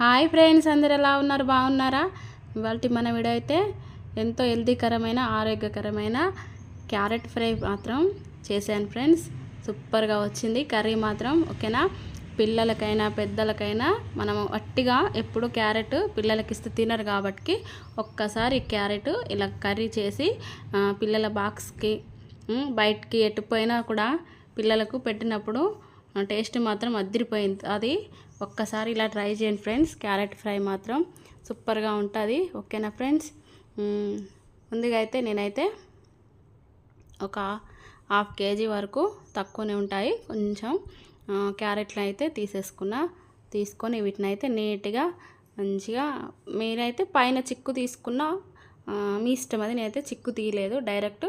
Hi friends అందరు ఎలా ఉన్నారు? బాగున్నారా? ఇవాళ మన వీడియో అయితే ఎంతో హెల్తీకరమైన ఆరోగ్యకరమైన క్యారెట్ ఫ్రై మాత్రం చేశాను ఫ్రెండ్స్. సూపర్గా వచ్చింది. కర్రీ మాత్రం ఓకేనా? పిల్లలకైనా పెద్దలకైనా మనం వట్టిగా ఎప్పుడు క్యారెట్ పిల్లలకి ఇస్తే తినరు కాబట్టి ఒక్కసారి క్యారెట్ ఇలా కర్రీ చేసి పిల్లల బాక్స్కి బయటికి ఎట్టుపోయినా కూడా పిల్లలకు పెట్టినప్పుడు టేస్ట్ మాత్రం అద్దరిపోయింది అది ఒక్కసారి ఇలా ట్రై చేయండి ఫ్రెండ్స్. క్యారెట్ ఫ్రై మాత్రం సూపర్గా ఉంటుంది. ఓకేనా ఫ్రెండ్స్? ముందుగా అయితే నేనైతే ఒక హాఫ్ కేజీ వరకు తక్కువనే ఉంటాయి. కొంచెం క్యారెట్లు అయితే తీసేసుకున్నా. తీసుకొని వీటిని అయితే నీట్గా మంచిగా మీరైతే పైన చిక్కు తీసుకున్న మీ ఇష్టం అది నేనైతే చిక్కు తీయలేదు. డైరెక్ట్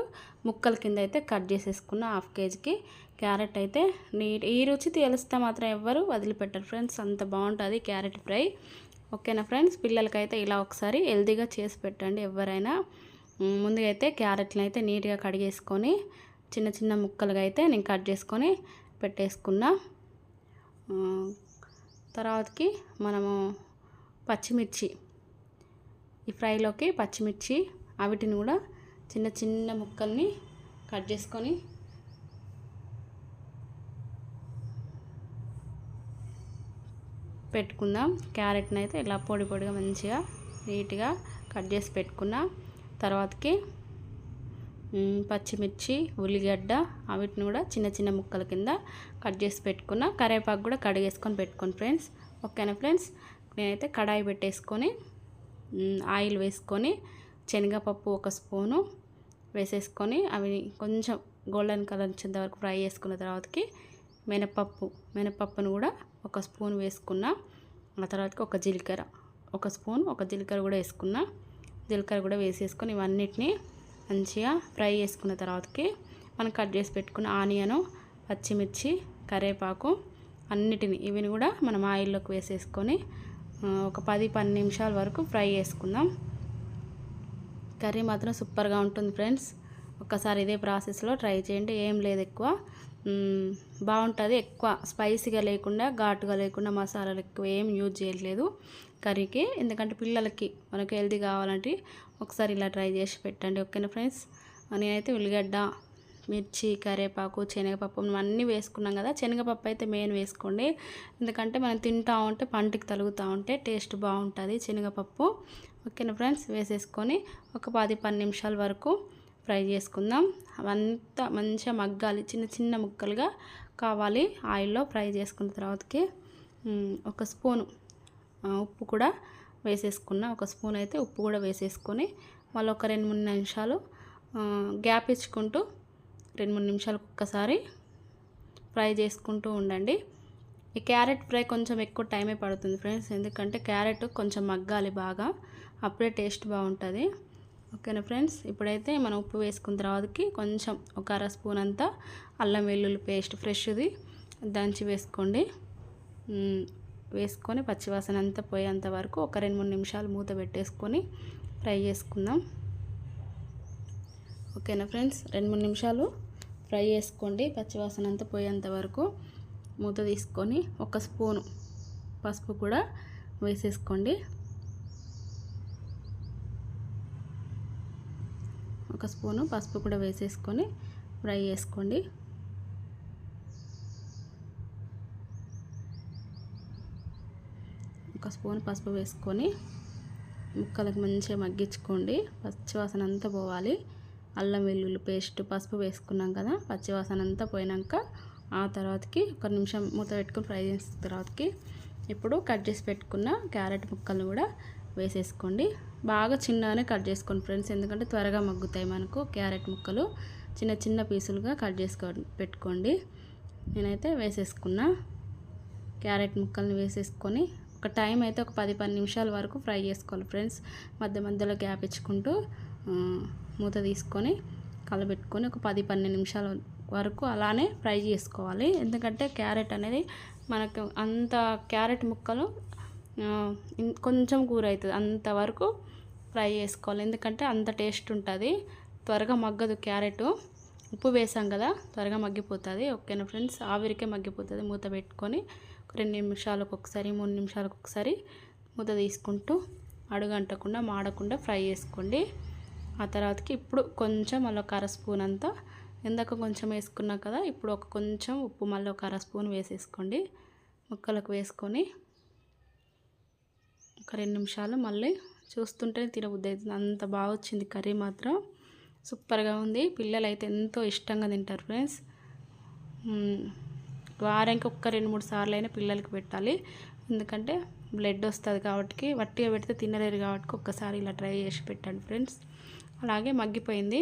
ముక్కల కింద అయితే కట్ చేసేసుకున్న హాఫ్ కేజీకి క్యారెట్ అయితే నీట్ ఈ రుచి తెలిస్తే మాత్రం ఎవ్వరు వదిలిపెట్టరు ఫ్రెండ్స్. అంత బాగుంటుంది క్యారెట్ ఫ్రై. ఓకేనా ఫ్రెండ్స్? పిల్లలకైతే ఇలా ఒకసారి హెల్తీగా చేసి పెట్టండి ఎవరైనా. ముందుగా అయితే క్యారెట్ని అయితే నీట్గా కడిగేసుకొని చిన్న చిన్న ముక్కలుగా అయితే నేను కట్ చేసుకొని పెట్టేసుకున్నా. తర్వాతకి మనము పచ్చిమిర్చి. ఈ ఫ్రైలోకి పచ్చిమిర్చి అవిటిని కూడా చిన్న చిన్న ముక్కల్ని కట్ చేసుకొని పెట్టుకుందాం. క్యారెట్ని అయితే ఇలా పొడి పొడిగా మంచిగా నీట్గా కట్ చేసి పెట్టుకున్నా. తర్వాతకి పచ్చిమిర్చి ఉల్లిగడ్డ అవిటిని కూడా చిన్న చిన్న ముక్కల కింద కట్ చేసి పెట్టుకున్న. కరివేపాకు కూడా కడిగేసుకొని పెట్టుకోండి ఫ్రెండ్స్. ఓకేనా ఫ్రెండ్స్? నేనైతే కడాయి పెట్టేసుకొని ఆయిల్ వేసుకొని శనగపప్పు ఒక స్పూను వేసేసుకొని అవి కొంచెం గోల్డెన్ కలర్ వచ్చేంత వరకు ఫ్రై చేసుకున్న తర్వాతకి మినపప్పు మినపప్పును కూడా ఒక స్పూన్ వేసుకున్న ఆ తర్వాతకి ఒక జీలకర్ర. ఒక స్పూన్ ఒక జీలకర్ర కూడా వేసుకున్న జీలకర్ర కూడా వేసేసుకొని ఇవన్నిటిని మంచిగా ఫ్రై చేసుకున్న తర్వాతకి మనం కట్ చేసి పెట్టుకున్న ఆనియను పచ్చిమిర్చి కరివేపాకు అన్నిటిని ఇవిని కూడా మనం ఆయిల్లోకి వేసేసుకొని ఒక పది పది నిమిషాల వరకు ఫ్రై చేసుకుందాం. కర్రీ మాత్రం సూపర్గా ఉంటుంది ఫ్రెండ్స్. ఒక్కసారి ఇదే ప్రాసెస్లో ట్రై చేయండి ఏం లేదు ఎక్కువ. బాగుంటుంది ఎక్కువ స్పైసీగా లేకుండా ఘాటుగా లేకుండా మసాలాలు ఎక్కువ ఏం యూజ్ చేయట్లేదు కర్రీకి. ఎందుకంటే పిల్లలకి మనకు హెల్తీ కావాలంటే ఒకసారి ఇలా ట్రై చేసి పెట్టండి ఓకేనా ఫ్రెండ్స్? నేనైతే ఉల్లిగడ్డ మిర్చి కరివేపాకు శనగపప్పు అన్నీ వేసుకున్నాం కదా శనగపప్పు అయితే మెయిన్ వేసుకోండి. ఎందుకంటే మనం తింటూ ఉంటే పంటికి తలుగుతూ ఉంటే టేస్ట్ బాగుంటుంది శనగపప్పు. ఓకేనా ఫ్రెండ్స్ వేసేసుకొని ఒక పది పది నిమిషాల వరకు ఫ్రై చేసుకుందాం. అవంతా మంచిగా మగ్గాలి చిన్న చిన్న ముక్కలుగా కావాలి ఆయిల్లో ఫ్రై చేసుకున్న తర్వాతకి. ఒక స్పూను ఉప్పు కూడా వేసేసుకున్న. ఒక స్పూన్ అయితే ఉప్పు కూడా వేసేసుకొని మళ్ళీ ఒక రెండు మూడు నిమిషాలు గ్యాప్ ఇచ్చుకుంటూ రెండు మూడు నిమిషాలకు ఒక్కసారి ఫ్రై చేసుకుంటూ ఉండండి. ఈ క్యారెట్ ఫ్రై కొంచెం ఎక్కువ టైమే పడుతుంది ఫ్రెండ్స్ ఎందుకంటే క్యారెట్ కొంచెం మగ్గాలి బాగా అప్పుడే టేస్ట్ బాగుంటుంది. ఓకేనా ఫ్రెండ్స్? ఇప్పుడైతే మనం ఉప్పు వేసుకున్న తర్వాతకి కొంచెం ఒక అర స్పూన్ అంతా అల్లం వెల్లుల్లి పేస్ట్ ఫ్రెష్ది దంచి వేసుకోండి. వేసుకొని పచ్చివాసన అంతా పోయేంత వరకు ఒక రెండు మూడు నిమిషాలు మూత పెట్టేసుకొని ఫ్రై చేసుకుందాం. ఓకేనా ఫ్రెండ్స్? రెండు మూడు నిమిషాలు ఫ్రై చేసుకోండి. పచ్చివాసన అంతా పోయేంత వరకు మూత తీసుకొని ఒక స్పూను పసుపు కూడా వేసేసుకోండి. ఒక స్పూను పసుపు కూడా వేసేసుకొని ఫ్రై చేసుకోండి. ఒక స్పూన్ పసుపు వేసుకొని ముక్కలకు మంచిగా మగ్గించుకోండి. పచ్చివాసన అంతా పోవాలి. అల్లం వెల్లుల్లి పేస్ట్ పసుపు వేసుకున్నాం కదా పచ్చివాసన అంతా పోయినాక ఆ తర్వాతకి ఒక నిమిషం మూత పెట్టుకొని ఫ్రై చేసిన తర్వాతకి ఇప్పుడు కట్ చేసి పెట్టుకున్న క్యారెట్ ముక్కలను కూడా వేసేసుకోండి. బాగా చిన్నగానే కట్ చేసుకోండి ఫ్రెండ్స్ ఎందుకంటే త్వరగా మగ్గుతాయి మనకు క్యారెట్ ముక్కలు. చిన్న చిన్న పీసులుగా కట్ చేసుకో పెట్టుకోండి. నేనైతే వేసేసుకున్నా క్యారెట్ ముక్కల్ని వేసేసుకొని ఒక టైం అయితే ఒక పది పది నిమిషాల వరకు ఫ్రై చేసుకోవాలి ఫ్రెండ్స్. మధ్య మధ్యలో గ్యాప్ ఇచ్చుకుంటూ మూత తీసుకొని కలబెట్టుకొని ఒక పది పన్నెండు నిమిషాల వరకు అలానే ఫ్రై చేసుకోవాలి. ఎందుకంటే క్యారెట్ అనేది మనకు అంత క్యారెట్ ముక్కలు కొంచెం కూర అవుతుంది అంతవరకు ఫ్రై చేసుకోవాలి. ఎందుకంటే అంత టేస్ట్ ఉంటుంది. త్వరగా మగ్గదు క్యారెట్. ఉప్పు వేసాం కదా త్వరగా మగ్గిపోతుంది. ఓకేనా ఫ్రెండ్స్? ఆవిరికే మగ్గిపోతుంది. మూత పెట్టుకొని రెండు నిమిషాలకు ఒకసారి మూడు నిమిషాలకు ఒకసారి మూత తీసుకుంటూ అడుగంటకుండా మాడకుండా ఫ్రై చేసుకోండి. ఆ తర్వాతకి ఇప్పుడు కొంచెం మళ్ళీ ఒక అర స్పూన్ అంతా. ఇందాక కొంచెం వేసుకున్నా కదా ఇప్పుడు ఒక కొంచెం ఉప్పు మళ్ళీ ఒక అర స్పూన్ వేసేసుకోండి. ముక్కలకు వేసుకొని ఒక రెండు నిమిషాలు మళ్ళీ చూస్తుంటే తినబుద్ధి అవుతుంది. అంత బాగా వచ్చింది కర్రీ మాత్రం. సూపర్గా ఉంది. పిల్లలు అయితే ఎంతో ఇష్టంగా తింటారు ఫ్రెండ్స్. వారానికి ఒక్క రెండు మూడు సార్లు అయినా పిల్లలకి పెట్టాలి. ఎందుకంటే బ్లడ్ వస్తుంది కాబట్టి వట్టిగా పెడితే తినలేరు కాబట్టి ఒక్కసారి ఇలా ట్రై చేసి పెట్టండి ఫ్రెండ్స్. అలాగే మగ్గిపోయింది.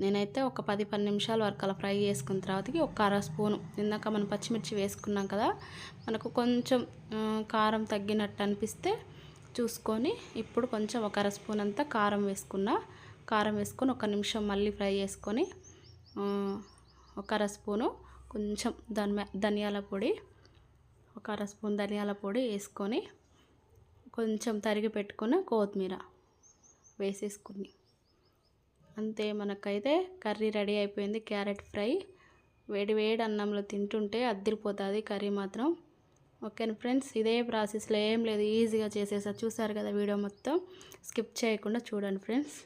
నేనైతే ఒక పది పది నిమిషాల వరకు అలా ఫ్రై చేసుకున్న తర్వాతకి ఒక అర స్పూను. ఇందాక మనం పచ్చిమిర్చి వేసుకున్నాం కదా మనకు కొంచెం కారం తగ్గినట్టు అనిపిస్తే చూసుకొని ఇప్పుడు కొంచెం ఒక అర స్పూన్ అంతా కారం వేసుకున్నా. కారం వేసుకొని ఒక నిమిషం మళ్ళీ ఫ్రై చేసుకొని ఒక అర స్పూను కొంచెం ధనియా ధనియాల పొడి ఒక అర స్పూన్ ధనియాల పొడి వేసుకొని కొంచెం తరిగి పెట్టుకున్న కొత్తిమీర. వేసేసుకుని. అంతే మనకైతే కర్రీ రెడీ అయిపోయింది. Carrot fry. వేడి వేడి అన్నంలో తింటుంటే అద్దిరిపోతుంది కర్రీ మాత్రం. ఓకేనా ఫ్రెండ్స్ ఇదే ప్రాసెస్లో ఏం లేదు. ఈజీగా చేసేసా. చూసారు కదా వీడియో మొత్తం. స్కిప్ చేయకుండా చూడండి ఫ్రెండ్స్.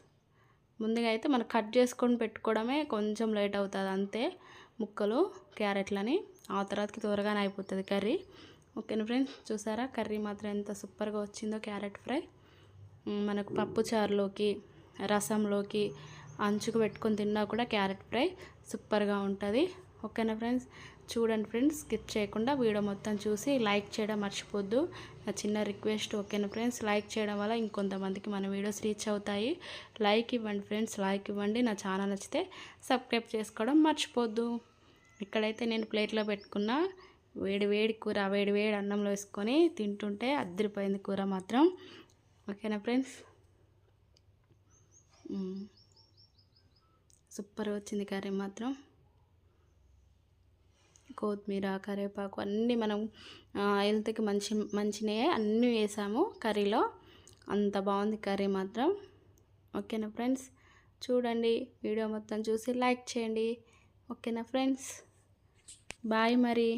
ముందుగా అయితే మనం కట్ చేసుకొని పెట్టుకోవడమే కొంచెం లేట్ అవుతుంది అంతే. ముక్కలు క్యారెట్లని ఆ తర్వాతకి త్వరగానే అయిపోతుంది కర్రీ. ఓకేనా ఫ్రెండ్స్ చూసారా? కర్రీ మాత్రం ఎంత సూపర్గా వచ్చిందో క్యారెట్ ఫ్రై. మనకు పప్పుచారులోకి రసంలోకి అంచుకు పెట్టుకొని తిన్నా కూడా క్యారెట్ ఫ్రై సూపర్గా ఉంటుంది. ఓకేనా ఫ్రెండ్స్? చూడండి ఫ్రెండ్స్ స్కిప్ చేయకుండా వీడియో మొత్తం చూసి లైక్ చేయడం మర్చిపోద్దు. నా చిన్న రిక్వెస్ట్ ఓకేనా ఫ్రెండ్స్? లైక్ చేయడం వల్ల ఇంకొంతమందికి మన వీడియోస్ రీచ్ అవుతాయి. లైక్ ఇవ్వండి ఫ్రెండ్స్ లైక్ ఇవ్వండి. నా ఛానల్ నచ్చితే సబ్స్క్రైబ్ చేసుకోవడం మర్చిపోద్దు. ఇక్కడైతే నేను ప్లేట్లో పెట్టుకున్న వేడి వేడి కూర వేడి వేడి అన్నంలో వేసుకొని తింటుంటే అద్దరిపోయింది కూర మాత్రం. ఓకేనా ఫ్రెండ్స్ సూపర్ వచ్చింది కర్రీ మాత్రం. కొత్తిమీర కరివేపాకు అన్నీ మనం హెల్త్కి మంచి మంచినే అన్నీ వేసాము కర్రీలో. అంత బాగుంది కర్రీ మాత్రం. ఓకేనా ఫ్రెండ్స్ చూడండి వీడియో మొత్తం చూసి లైక్ చేయండి. ఓకేనా ఫ్రెండ్స్ బాయ్ మరి.